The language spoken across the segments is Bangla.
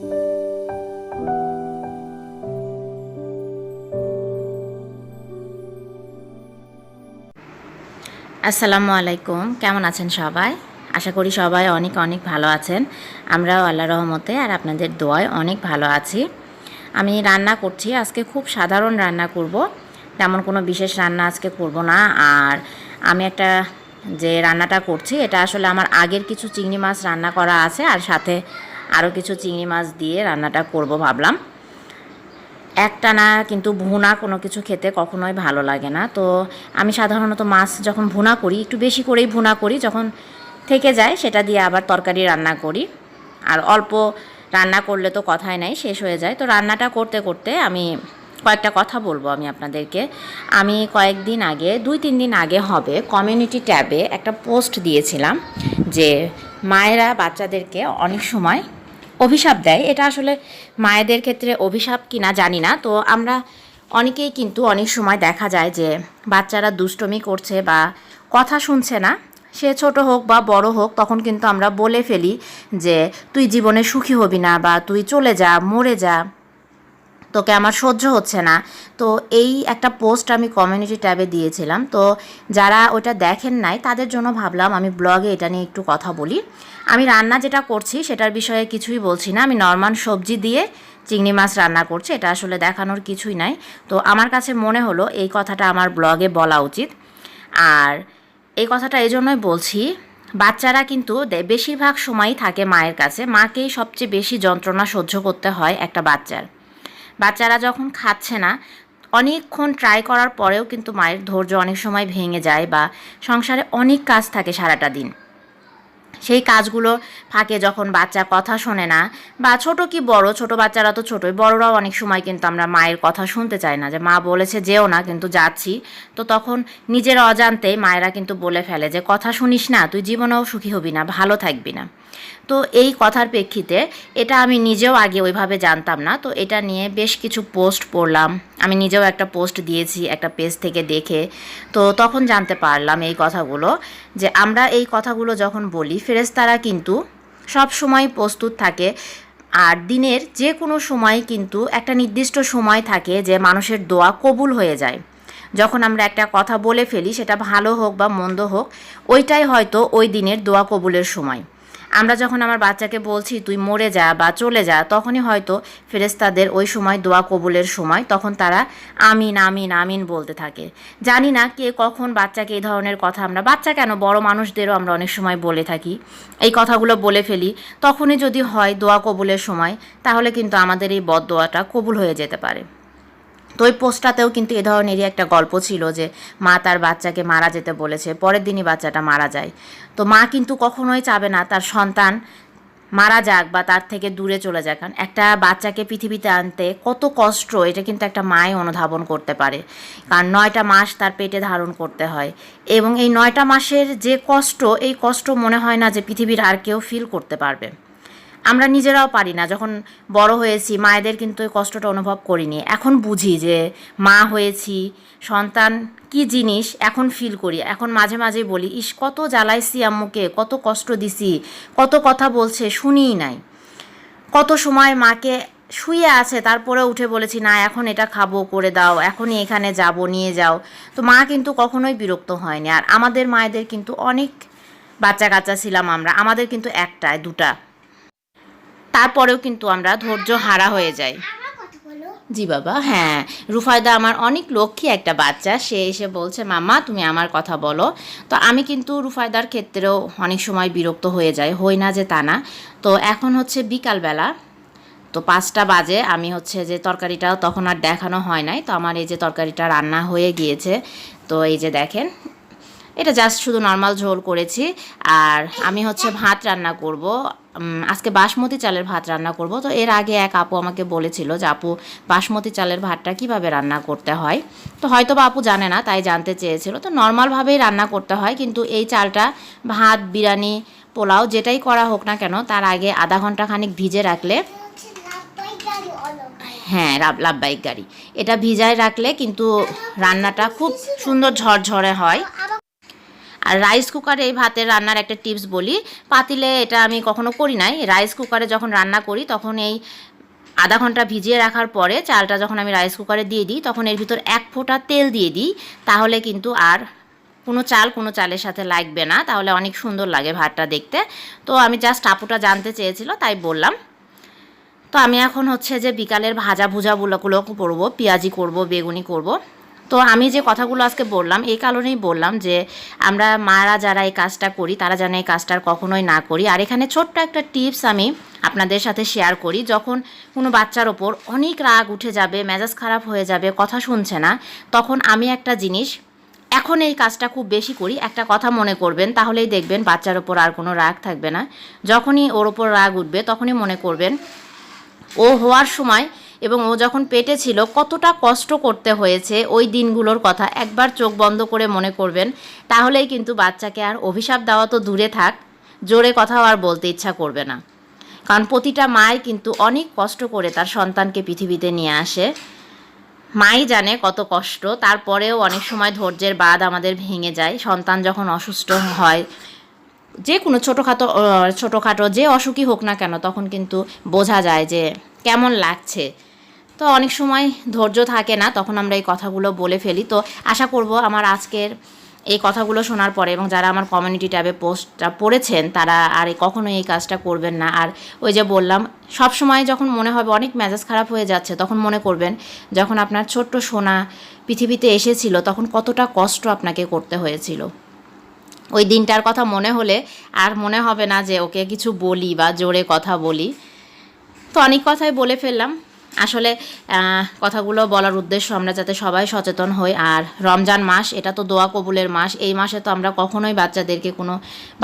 আসসালামু আলাইকুম। কেমন আছেন সবাই? আশা করি সবাই অনেক অনেক ভালো আছেন। আমরাও আল্লাহ রহমতে আর আপনাদের দোয়ায় অনেক ভালো আছি। আমি রান্না করছি, আজকে খুব সাধারণ রান্না করব। তেমন কোনো বিশেষ রান্না আজকে করব না। আর আমি একটা যে রান্নাটা করছি, এটা আসলে আমার আগের কিছু চিংড়ি মাছ রান্না করা আছে, আর সাথে আরও কিছু চিংড়ি মাছ দিয়ে রান্নাটা করব ভাবলাম। একটানা কিন্তু ভুনা কোনো কিছু খেতে কখনোই ভালো লাগে না। তো আমি সাধারণত মাছ যখন ভুনা করি, একটু বেশি করেই ভুনা করি, যখন থেকে যায় সেটা দিয়ে আবার তরকারি রান্না করি। আর অল্প রান্না করলে তো কথাই নাই, শেষ হয়ে যায়। তো রান্নাটা করতে করতে আমি কয়েকটা কথা বলব আমি আপনাদেরকে। আমি কয়েকদিন আগে, দুই তিন দিন আগে হবে কমিউনিটি ট্যাবে একটা পোস্ট দিয়েছিলাম যে মায়েরা বাচ্চাদেরকে অনেক সময় অভিশাপ দেয়। এটা আসলে মায়েদের ক্ষেত্রে অভিশাপ কিনা জানি না। তো আমরা অনেকেই কিন্তু অনেক সময় দেখা যায় যে বাচ্চারা দুষ্টমি করছে বা কথা শুনছে না। সে ছোট হোক বা বড় হোক, তখন কিন্তু আমরা বলে ফেলি যে, তুই জীবনে সুখী হবি না বা তুই চলে যা, মরে যা। তোকে আমার সহ্য হচ্ছে না। তো এই একটা পোস্ট আমি কমিউনিটি ট্যাবে দিয়েছিলাম। তো যারা ওটা দেখেন নাই, তাদের জন্য ভাবলাম আমি ব্লগে এটা নিয়ে একটু কথা বলি। আমি রান্না যেটা করছি, সেটার বিষয়ে কিছুই বলছি না। আমি নর্মাল সবজি দিয়ে চিংড়ি মাছ রান্না করছি, এটা আসলে দেখানোর কিছুই নাই। তো আমার কাছে মনে হলো এই কথাটা আমার ব্লগে বলা উচিত। আর এই কথাটা এই জন্যই বলছি, বাচ্চারা কিন্তু বেশিরভাগ সময়ই থাকে মায়ের কাছে। মাকেই সবচেয়ে বেশি যন্ত্রণা সহ্য করতে হয় একটা বাচ্চার। বাচ্চারা যখন খাচ্ছে না, অনেকক্ষণ ট্রাই করার পরেও কিন্তু মায়ের ধৈর্য অনেক সময় ভেঙে যায় বা সংসারে অনেক কাজ থাকে সারাটা দিন। সেই কাজগুলো ফাঁকে যখন বাচ্চা কথা শোনে না, বা ছোট কি বড়, ছোট বাচ্চারা তো ছোটই, বড়রাও অনেক সময় কিন্তু আমরা মায়ের কথা শুনতে চাই না যে, মা বলেছে যেও না, কিন্তু যাচ্ছি। তো তখন নিজের অজান্তেই মায়েরা কিন্তু বলে ফেলে যে, কথা শুনিস না, তুই জীবনেও সুখী হবি না, ভালো থাকবি না। তো এই কথার প্রেক্ষিতে এটা আমি নিজেও আগে ওইভাবে জানতাম না, তো এটা নিয়ে বেশ কিছু পোস্ট পড়লাম। আমি নিজেও একটা পোস্ট দিয়েছি, একটা পেজ থেকে দেখে। তো তখন জানতে পারলাম এই কথাগুলো যে, আমরা এই কথাগুলো যখন বলি ফেরেশতারা কিন্তু সব সময় প্রস্তুত থাকে আর দিনের যে কোনো সময় কিন্তু একটা নির্দিষ্ট সময় থাকে যে মানুষের দোয়া কবুল হয়ে যায়। যখন আমরা একটা কথা বলে ফেলি সেটা ভালো হোক বা মন্দ হোক, ওইটাই হয়তো ওই দিনের দোয়া কবুলের সময়। আমরা যখন আমার বাচ্চাকে বলছি, তুই মরে যা বা চলে যা, তখনই হয়তো ফেরেস্তাদের ওই সময় দোয়া কবুলের সময় তখন তারা আমিন আমিন আমিন বলতে থাকে। জানি না কে কখন বাচ্চাকে এই ধরনের কথা আমরা, বাচ্চা কেন? বড় মানুষদেরও আমরা অনেক সময় বলে থাকি। এই কথাগুলো বলে ফেলি। তখনই যদি হয় দোয়া কবুলের সময়, তাহলে কিন্তু আমাদের এই বদ দোয়াটা কবুল হয়ে যেতে পারে। তো ওই পোস্টটাতেও কিন্তু এ ধরনেরই একটা গল্প ছিল যে মা তার বাচ্চাকে মারা যেতে বলেছে, পরের দিনই বাচ্চাটা মারা যায়। তো মা কিন্তু কখনোই চাবে না তার সন্তান মারা যাক বা তার থেকে দূরে চলে যাক। একটা বাচ্চাকে পৃথিবীতে আনতে কত কষ্ট, এটা কিন্তু একটা মাই অনুধাবন করতে পারে। কারণ নয়টা মাস তার পেটে ধারণ করতে হয় এবং এই নয়টা মাসের যে কষ্ট, এই কষ্ট মনে হয় না যে পৃথিবীর আর কেউ ফিল করতে পারবে। আমরা নিজেরাও পারি না। যখন বড় হয়েছি, মায়েদের কিন্তু এই কষ্টটা অনুভব করিনি। এখন বুঝি যে মা হয়েছি, সন্তান কি জিনিস এখন ফিল করি। এখন মাঝে মাঝে বলি, ইস, কত জ্বালাইছি আম্মুকে, কত কষ্ট দিছি, কত কথা বলছে, শুনিই নাই। কত সময় মাকে শুয়ে আছে তারপরে উঠে বলেছি, না, এখন এটা খাব, করে দাও, এখনই এখানে যাব, নিয়ে যাও। তো মা কিন্তু কখনোই বিরক্ত হয়নি। আর আমাদের মায়েদের কিন্তু অনেক বাচ্চা কাচ্চা ছিলাম আমরা, আমাদের কিন্তু একটায় দুটা। তারপরেও কিন্তু আমরা ধৈর্য হারা হয়ে যাই। জি বাবা হ্যাঁ। রুফায়দা আমার অনেক লক্ষ্মী একটা বাচ্চা। সে এসে বলছে মামা তুমি আমার কথা বলো। তো আমি কিন্তু রুফায়দার ক্ষেত্রেও অনেক সময় বিরক্ত হয়ে যাই, হই না যে তা না। তো এখন হচ্ছে বিকালবেলা। তো পাঁচটা বাজে, আমি হচ্ছে যে তরকারিটাও তখন আর দেখানো হয় নাই। তো আমার এই যে তরকারিটা রান্না হয়ে গিয়েছে। তো এই যে দেখেন এটা জাস্ট শুধু নর্মাল ঝোল করেছি। আর আমি হচ্ছে ভাত রান্না করব। আজকে বাসমতি চালের ভাত রান্না করব। তো এর আগে এক আপু আমাকে বলেছিল যে, আপু, বাসমতি চালের ভাতটা কীভাবে রান্না করতে হয়? তো হয়তো বা আপু জানে না, তাই জানতে চেয়েছিল। তো নর্মালভাবেই রান্না করতে হয়, কিন্তু এই চালটা ভাত, বিরিয়ানি, পোলাও যেটাই করা হোক না কেন, তার আগে আধা ঘণ্টা খানিক ভিজে রাখলে হ্যাঁ লাভবাহিক গাড়ি। এটা ভিজায় রাখলে কিন্তু রান্নাটা খুব সুন্দর ঝরঝরে হয়। আর রাইস কুকারে এই ভাতের রান্নার একটা টিপস বলি। পাতিলে এটা আমি কখনো করি নাই। রাইস কুকারে যখন রান্না করি, তখন এই আধা ঘণ্টা ভিজিয়ে রাখার পরে চালটা যখন আমি রাইস কুকারে দিয়ে দিই, তখন এর ভিতর এক ফোঁটা তেল দিয়ে দিই। তাহলে কিন্তু আর কোনো চাল কোনো চালের সাথে লাগবে না। তাহলে অনেক সুন্দর লাগে ভাতটা দেখতে। তো আমি জাস্ট আপুটা জানতে চেয়েছিল, তাই বললাম। তো আমি এখন হচ্ছে যে বিকালের ভাজা ভুজাগুলো করব, পেঁয়াজি করব, বেগুনি করব। তো আমি যে কথাগুলো আজকে বললাম, এই কারণেই বললাম যে আমরা মারা যারা এই কাজটা করি, তারা যেন এই কাজটার কখনোই না করি। আর এখানে ছোট্ট একটা টিপস আমি আপনাদের সাথে শেয়ার করি, যখন কোনো বাচ্চার ওপর অনেক রাগ উঠে যাবে, মেজাজ খারাপ হয়ে যাবে, কথা শুনছে না, তখন আমি একটা জিনিস, এখন এই কাজটা খুব বেশি করি, একটা কথা মনে করবেন, তাহলেই দেখবেন বাচ্চার ওপর আর কোনো রাগ থাকবে না। যখনই ওর ওপর রাগ উঠবে, তখনই মনে করবেন, ও হওয়ার সময় এবং ও যখন পেটে ছিল, কতটা কষ্ট করতে হয়েছে ওই দিনগুলোর কথা একবার চোখ বন্ধ করে মনে করবেন। তাহলেই কিন্তু বাচ্চাকে আর অভিশাপ দেওয়া তো দূরে থাক, জোরে কথাও আর বলতে ইচ্ছা করবে না। কারণ প্রতিটা মাই কিন্তু অনেক কষ্ট করে তার সন্তানকে পৃথিবীতে নিয়ে আসে। মাই জানে কত কষ্ট, তারপরেও অনেক সময় ধৈর্যের বাদ আমাদের ভেঙে যায়। সন্তান যখন অসুস্থ হয়, যে কোনো ছোটোখাটো ছোটোখাটো, যে অসুখই হোক না কেন, তখন কিন্তু বোঝা যায় যে কেমন লাগছে। তো অনেক সময় ধৈর্য থাকে না, তখন আমরা এই কথাগুলো বলে ফেলি। তো আশা করব আমার আজকের এই কথাগুলো শোনার পরে এবং যারা আমার কমিউনিটি ট্যাবে পোস্টটা পড়েছেন, তারা আর এই কখনোই এই কাজটা করবেন না। আর ওই যে বললাম সব সময় যখন মনে হবে অনেক মেজাজ খারাপ হয়ে যাচ্ছে, তখন মনে করবেন যখন আপনার ছোট্ট সোনা পৃথিবীতে এসেছিল, তখন কতটা কষ্ট আপনাকে করতে হয়েছিল। ওই দিনটার কথা মনে হলে আর মনে হবে না যে ওকে কিছু বলি বা জোরে কথা বলি। তো অনেক কথাই বলে ফেললাম। আসলে কথাগুলো বলার উদ্দেশ্য আমরা যাতে সবাই সচেতন হই। আর রমজান মাস, এটা তো দোয়া কবুলের মাস। এই মাসে তো আমরা কখনোই বাচ্চাদেরকে কোনো,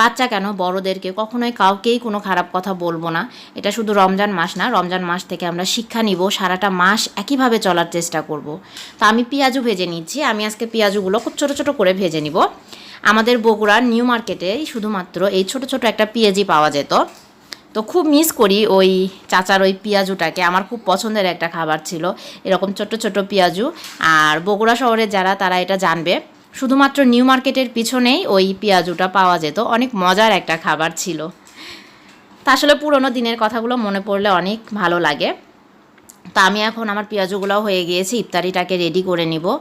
বাচ্চা কেন, বড়দেরকে কখনোই কাউকেই কোনো খারাপ কথা বলব না। এটা শুধু রমজান মাস না, রমজান মাস থেকে আমরা শিক্ষা নিব, সারাটা মাস একইভাবে চলার চেষ্টা করব। তো আমি পেঁয়াজু ভেজে নিচ্ছি। আমি আজকে পেঁয়াজুগুলো খুব ছোটো ছোটো করে ভেজে নিব। আমাদের বগুড়ার নিউ মার্কেটে শুধুমাত্র এই ছোট ছোট একটা পেঁয়াজি পাওয়া যেত। তো খুব মিস করি ওই চাচার ওই পেঁয়াজুটাকে। আমার খুব পছন্দের একটা খাবার ছিল। এরকম ছোট ছোট পেঁয়াজু। আর বগুড়া শহরের যারা, তারা এটা জানবে। শুধুমাত্র নিউ মার্কেটের পিছনেই ওই পেঁয়াজুটা পাওয়া যেত। অনেক মজার একটা খাবার ছিল। তা আসলে পুরোনো দিনের কথাগুলো মনে পড়লে অনেক ভালো লাগে। তা আমি এখন আমার পেঁয়াজুগুলোও হয়ে গিয়েছে। ইফতারিটাকে রেডি করে নিব।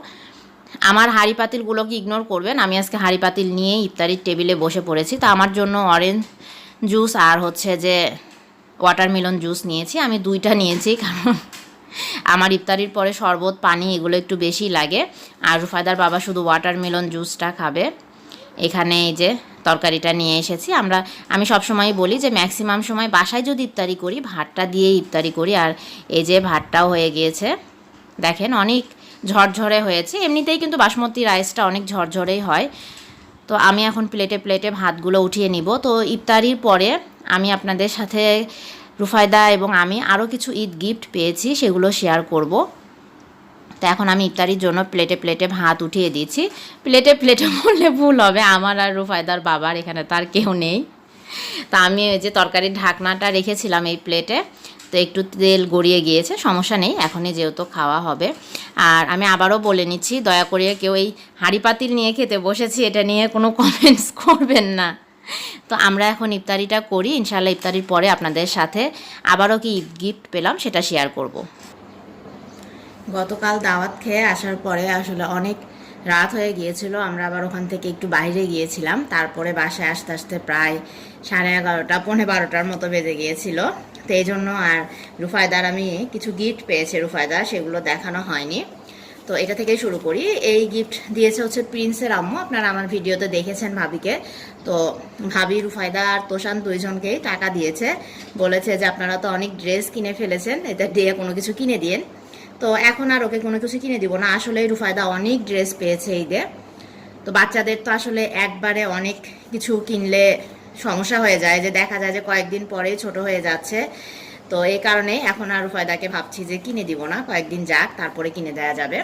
আমার হাঁড়ি পাতিলগুলোকে ইগনোর করবেন। আমি আজকে হাঁড়ি পাতিল নিয়েই ইফতারির টেবিলে বসে পড়েছি। তা আমার জন্য অরেঞ্জ জুস আর হচ্ছে যে ওয়াটারমেলন জুস নিয়েছি। আমি দুইটা নিয়েছি, কারণ আমার ইফতারির পরে শরবত, পানি এগুলো একটু বেশি লাগে। আর রুফাদার বাবা শুধু ওয়াটারমেলন জুসটা খাবে। এখানে এই যে তরকারিটা নিয়ে এসেছি। আমরা, আমি সবসময় বলি যে ম্যাক্সিমাম সময় বাসায় যদি ইফতারি করি, ভাতটা দিয়ে ইফতারি করি। আর এই যে ভাতটাও হয়ে গিয়েছে। দেখেন অনেক ঝরঝরে হয়েছে। এমনিতেই কিন্তু বাসমতি রাইসটা অনেক ঝরঝরেই হয়। তো আমি এখন প্লেটে প্লেটে ভাতগুলো উঠিয়ে নিব। তো ইফতারির পরে আমি আপনাদের সাথে রুফায়দা এবং আমি আরও কিছু ঈদ গিফট পেয়েছি, সেগুলো শেয়ার করব। তো এখন আমি ইফতারির জন্য প্লেটে প্লেটে ভাত উঠিয়ে দিয়েছি। প্লেটে প্লেটে বললে ভুল হবে, আমার আর রুফায়দার বাবার এখানে তার কেউ নেই। তা আমি ওই যে তরকারির ঢাকনাটা রেখেছিলাম এই প্লেটে তো একটু তেল গড়িয়ে গিয়েছে, সমস্যা নেই, এখনই যেহেতু খাওয়া হবে। আর আমি আবারও বলে নিচ্ছি, দয়া করে কেউ এই হাঁড়ি পাতিল নিয়ে খেতে বসেছি, এটা নিয়ে কোনো কমেন্টস করবেন না। তো আমরা এখন ইফতারিটা করি ইনশাল্লাহ ইফতারির পরে আপনাদের সাথে আবারও কি গিফট পেলাম সেটা শেয়ার করব। গতকাল দাওয়াত খেয়ে আসার পরে আসলে অনেক রাত হয়ে গিয়েছিল, আমরা আবার ওখান থেকে একটু বাইরে গিয়েছিলাম, তারপরে বাসায় আসতে আসতে প্রায় সাড়ে এগারোটা, পৌনে বারোটার মতো বেজে গিয়েছিল। তো এই জন্য আর রুফায়দার আমি কিছু গিফট পেয়েছে রুফায়দা, সেগুলো দেখানো হয়নি। তো এটা থেকেই শুরু করি। এই গিফট দিয়েছে হচ্ছে প্রিন্সের আম্মু। আপনারা আমার ভিডিওতে দেখেছেন ভাবিকে। তো ভাবি, রুফায়দা আর তোষান দুইজনকেই টাকা দিয়েছে। বলেছে যে, আপনারা তো অনেক ড্রেস কিনে ফেলেছেন, এটা দিয়ে কোনো কিছু কিনে দিন তো এখন আর ওকে কোনো কিছু কিনে দিব না। আসলে রুফায়দা অনেক ড্রেস পেয়েছে এই ঈদে। তো বাচ্চাদের তো আসলে একবারে অনেক কিছু কিনলে সমস্যা হয়ে যায় যে দেখা যায় যে কয়েকদিন পরেই ছোট হয়ে যাচ্ছে। তো এই কারণে এখন আর রুফায়দাকে ভাবছি যে কিনে দিব না, কয়েকদিন যাক, তারপরে কিনে দেওয়া যাবে।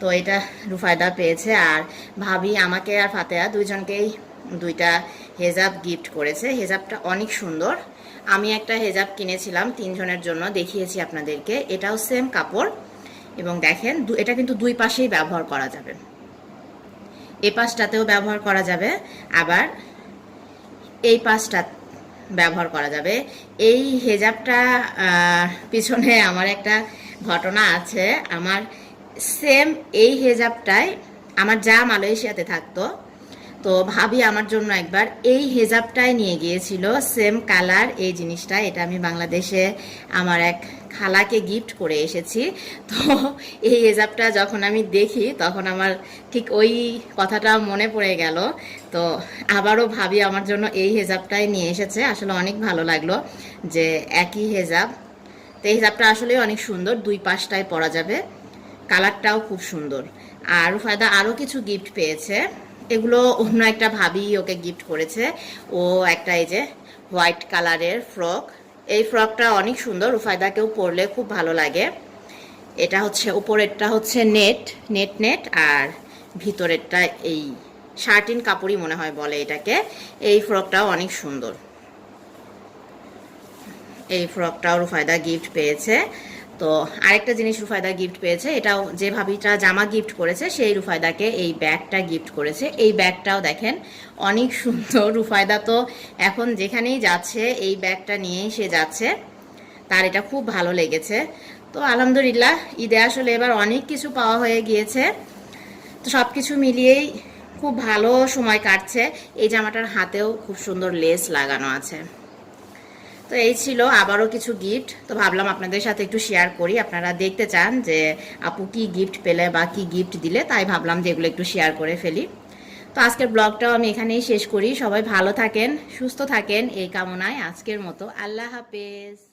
তো এটা রুফায়দা পেয়েছে আর ভাবি আমাকে আর ফাতেহা দুইজনকেই দুইটা হেজাব গিফট করেছে। হেজাবটা অনেক সুন্দর। আমি একটা হেজাব কিনেছিলাম তিনজনের জন্য, দেখিয়েছি আপনাদেরকে। এটাও সেম কাপড় এবং দেখেন এটা কিন্তু দুই পাশেই ব্যবহার করা যাবে। এই পাশটাতেও ব্যবহার করা যাবে। আবার এই পাশটা ব্যবহার করা যাবে। এই হেজাবটা পিছনে আমার একটা ঘটনা আছে। আমার সেম এই হেজাবটাই আমার যা মালয়েশিয়াতে থাকতো। তো ভাবি আমার জন্য একবার এই হেজাবটাই নিয়ে গিয়েছিল সেম কালার এই জিনিসটা। এটা আমি বাংলাদেশে আমার এক খালাকে গিফট করে এসেছি। তো এই হেজাবটা যখন আমি দেখি, তখন আমার ঠিক ওই কথাটা মনে পড়ে গেল। তো আবারও ভাবি আমার জন্য এই হেজাবটাই নিয়ে এসেছে। আসলে অনেক ভালো লাগল যে একই হেজাব তো এই হিসাবটা আসলে অনেক সুন্দর, দুই পাশটায় পরা যাবে। কালারটাও খুব সুন্দর। আর ফায়দা আরও কিছু গিফট পেয়েছে। এগুলো অন্য একটা ভাবি ওকে গিফট করেছে। ও একটা এই যে হোয়াইট কালারের ফ্রক এই ফ্রকটা অনেক সুন্দর, রুফায়দাকেও পরলে খুব ভালো লাগে। এটা হচ্ছে, উপরেরটা হচ্ছে নেট নেট নেট, আর ভিতরেরটা এই শার্টিন কাপড়ই মনে হয় বলে এটাকে। এই ফ্রকটাও অনেক সুন্দর। এই ফ্রকটাও রুফায়দা গিফট পেয়েছে। তো আরেকটা জিনিস রুফায়দা গিফট পেয়েছে, এটাও যে ভাবিটা জামা গিফট করেছে, সেই রুফায়দাকে এই ব্যাগটা গিফট করেছে। এই ব্যাগটাও দেখেন, অনেক সুন্দর। রুফায়দা তো এখন যেখানেই যাচ্ছে, এই ব্যাগটা নিয়েই সে যাচ্ছে। তার এটা খুব ভালো লেগেছে। তো আলহামদুলিল্লাহ, ঈদে আসলে এবার অনেক কিছু পাওয়া হয়ে গিয়েছে। তো সব কিছু মিলিয়েই খুব ভালো সময় কাটছে। এই জামাটার হাতেও খুব সুন্দর লেস লাগানো আছে। তো এই ছিল আবারও কিছু গিফট তো ভাবলাম আপনাদের সাথে একটু শেয়ার করি। আপনারা দেখতে চান যে আপু কি গিফট পেলে বা কি গিফট দিলে, তাই ভাবলাম যে এগুলো একটু শেয়ার করে ফেলি। তো আজকের ব্লগটাও আমি এখানেই শেষ করি। সবাই ভালো থাকেন, সুস্থ থাকেন। এই কামনায় আজকের মতো। আল্লাহ হাফেজ।